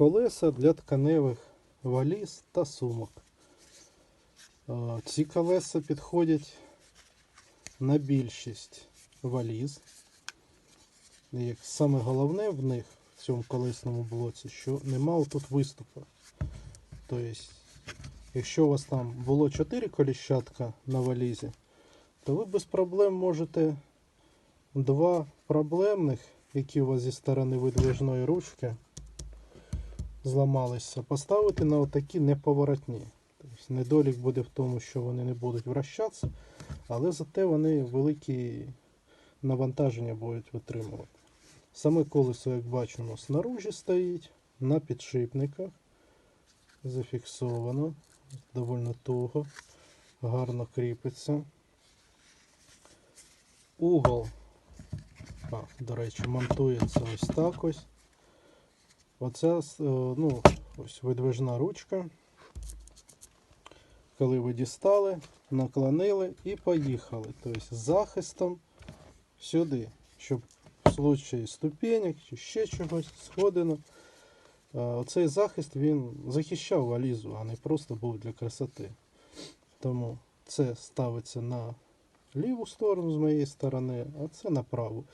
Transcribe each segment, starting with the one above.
колеса для тканевих валіз та сумок. Ці колеса підходять на більшість валіз. І саме головне в них в цьому колесному блоці, що нема тут виступу. Тобто, якщо у вас там було 4 коліщатка на валізі, то ви без проблем можете два проблемних, які у вас зі сторони видвижної ручки зламалися, поставити на отакі неповоротні. Тобто недолік буде в тому, що вони не будуть вращатися, але зате вони великі навантаження будуть витримувати. Саме колесо, як бачимо, снаружі стоїть, на підшипниках. Зафіксовано, доволі туго, гарно кріпиться. Угол, а, до речі, монтується ось так ось. Оця е, ну, ось видвижна ручка. Коли ви дістали, наклонили і поїхали. Тобто з захистом сюди, щоб в случаї ступенек чи ще чогось сходину. е, Оцей захист він захищав валізу, а не просто був для красоти. Тому це ставиться на ліву сторону з моєї сторони, а це на праву.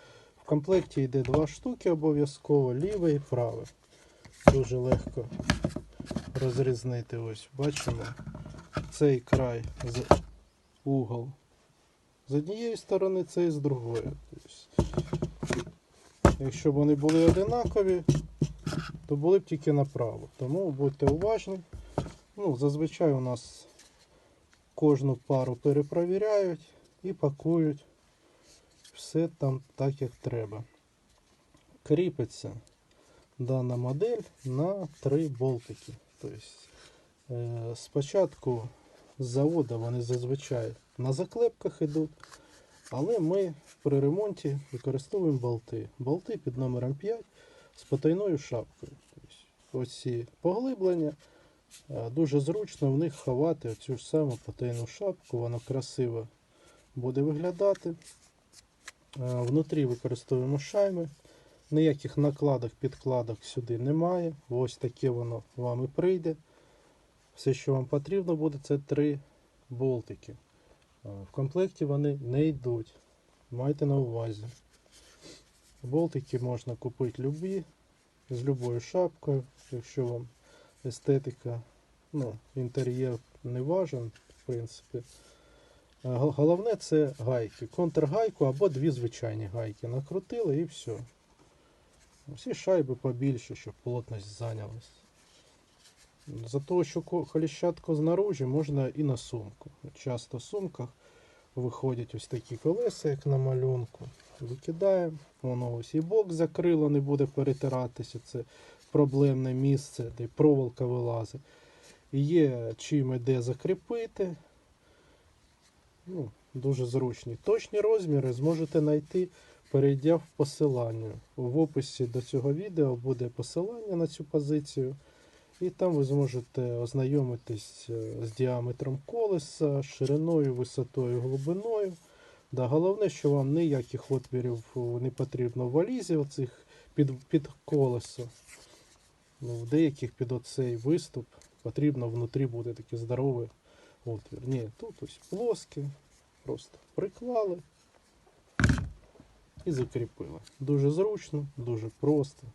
В комплекті йде два штуки обов'язково, ліве і праве. Дуже легко розрізнити. Ось бачимо цей край з угол з однієї сторони, цей з другої. Якщо б вони були одинакові, то були б тільки направо. Тому будьте уважні. Ну, зазвичай у нас кожну пару перепровіряють і пакують все там так, як треба. Кріпиться дана модель на три болтики. Тобто, спочатку з заводу вони зазвичай на заклепках йдуть, але ми при ремонті використовуємо болти. Болти під номером 5 з потайною шапкою. Тобто, ось ці поглиблення. е, Дуже зручно в них ховати цю ж саму потайну шапку, вона красиво буде виглядати. Е, Внутрі використовуємо шайми. Ніяких накладок, підкладок сюди немає. Ось таке воно вам і прийде. Все, що вам потрібно буде, це три болтики. Е, В комплекті вони не йдуть. Майте на увазі. Болтики можна купити любі, з любою шапкою, якщо вам естетика, ну, інтер'єр не важен, в принципі. Е, Головне це гайки. Контргайку або дві звичайні гайки. Накрутили і все. Всі шайби побільше, щоб плотність зайнялась. За того, що ко- коліщатку знаружі, можна і на сумку. Часто в сумках виходять ось такі колеса, як на малюнку. Викидаємо, воно ось і бок закрило, не буде перетиратися. Це проблемне місце, де проволока вилазить. Є чим і де закріпити. Ну, дуже зручні. Точні розміри зможете знайти, перейдя в посилання. В описі до цього відео буде посилання на цю позицію. І там ви зможете ознайомитись е, з діаметром колеса, шириною, висотою, глибиною. Да, головне, що вам ніяких отвірів е, не потрібно в валізі, оцих під, під колесо. Ну, в деяких під оцей виступ потрібно внутрі буде такий здоровий отвір. Ні, тут ось плоскі, просто приклали і закріпили. Дуже зручно, дуже просто.